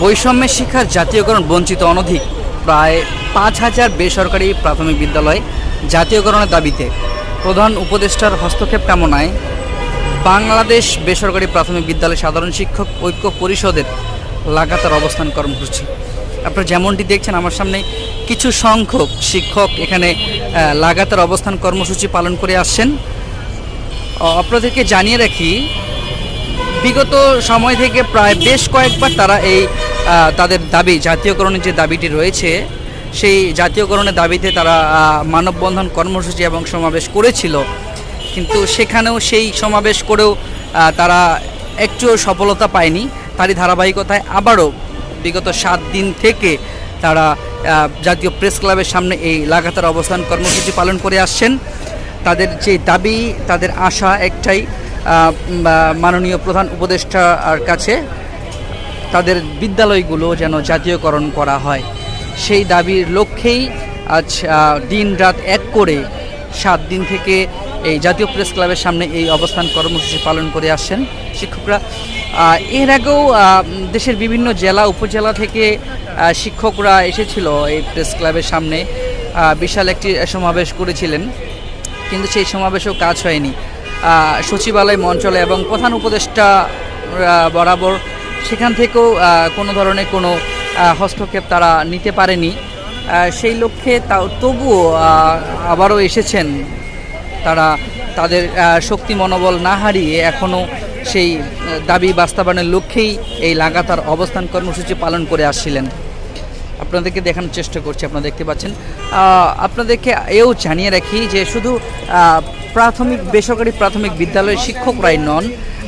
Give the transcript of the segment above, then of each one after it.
বৈষম্যের শিক্ষার জাতীয়করণ বঞ্চিত অনধিক প্রায় পাঁচ হাজার বেসরকারি প্রাথমিক বিদ্যালয় জাতীয়করণের দাবিতে প্রধান উপদেষ্টার হস্তক্ষেপ কামনায় বাংলাদেশ বেসরকারি প্রাথমিক বিদ্যালয় সাধারণ শিক্ষক ঐক্য পরিষদের লাগাতার অবস্থান কর্মসূচি আপনারা যেমনটি দেখছেন আমার সামনে কিছু সংখ্যক শিক্ষক এখানে লাগাতার অবস্থান কর্মসূচি পালন করে আসছেন। আপনাদেরকে জানিয়ে রাখি বিগত সময় থেকে প্রায় বেশ কয়েকবার তারা এই তাদের দাবি, জাতীয়করণের যে দাবিটি রয়েছে, সেই জাতীয়করণের দাবিতে তারা মানববন্ধন কর্মসূচি এবং সমাবেশ করেছিল। কিন্তু সেখানেও সেই সমাবেশ করেও তারা একটুও সফলতা পায়নি। তারই ধারাবাহিকতায় আবারও বিগত সাত দিন থেকে তারা জাতীয় প্রেস ক্লাবের সামনে এই লাগাতার অবস্থান কর্মসূচি পালন করে আসছেন। তাদের যে দাবি, তাদের আশা একটাই মাননীয় প্রধান উপদেষ্টার কাছে তাদের বিদ্যালয়গুলো যেন জাতীয়করণ করা হয়। সেই দাবির লক্ষ্যেই আজ দিন রাত এক করে সাত দিন থেকে এই জাতীয় প্রেস ক্লাবের সামনে এই অবস্থান কর্মসূচি পালন করে আসছেন শিক্ষকরা। এর আগেও দেশের বিভিন্ন জেলা, উপজেলা থেকে শিক্ষকরা এসেছিল এই প্রেস ক্লাবের সামনে। বিশাল একটি সমাবেশ করেছিলেন, কিন্তু সেই সমাবেশেও কাজ হয়নি। সচিবালয় মঞ্চলে এবং প্রধান উপদেষ্টা বরাবর সেখান থেকেও কোনো ধরনের কোনো হস্তক্ষেপ তারা নিতে পারেনি। সেই লক্ষ্যে তাও তবুও আবারও এসেছেন তারা, তাদের শক্তি মনোবল না হারিয়ে এখনও সেই দাবি বাস্তবায়নের লক্ষ্যেই এই লাগাতার অবস্থান কর্মসূচি পালন করে আসছিলেন। আপনাদেরকে দেখানোর চেষ্টা করছি, আপনারা দেখতে পাচ্ছেন। আপনাদেরকে এও জানিয়ে রাখি যে শুধু প্রাথমিক, বেসরকারি প্রাথমিক বিদ্যালয়ের শিক্ষকরাই নন।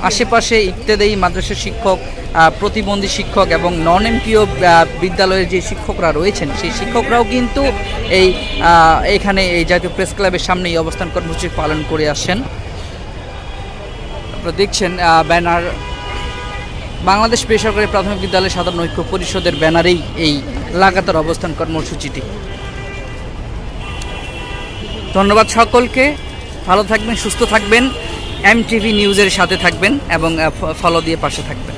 আশেপাশে ইত্যাদি মাদ্রাসা শিক্ষক প্রতিবন্ধী শিক্ষক এবং নন এমপিও বিদ্যালয়ের যে শিক্ষকরা রয়েছেন, সেই শিক্ষকরাও কিন্তু এই এখানে এই জাতীয় প্রেস ক্লাবের সামনে এই অবস্থান কর্মসূচি পালন করে আসছেন। আপনারা দেখছেন ব্যানার। বাংলাদেশ বেসরকারি প্রাথমিক বিদ্যালয় সাধারণ ঐক্য পরিষদের ব্যানারেই এই লাগাতার অবস্থান কর্মসূচিটি। ধন্যবাদ সকলকে। ভালো থাকবেন সুস্থ থাকবেন। এম টিভি নিউজের সাথে থাকবেন এবং ফলো দিয়ে পাশে থাকবেন।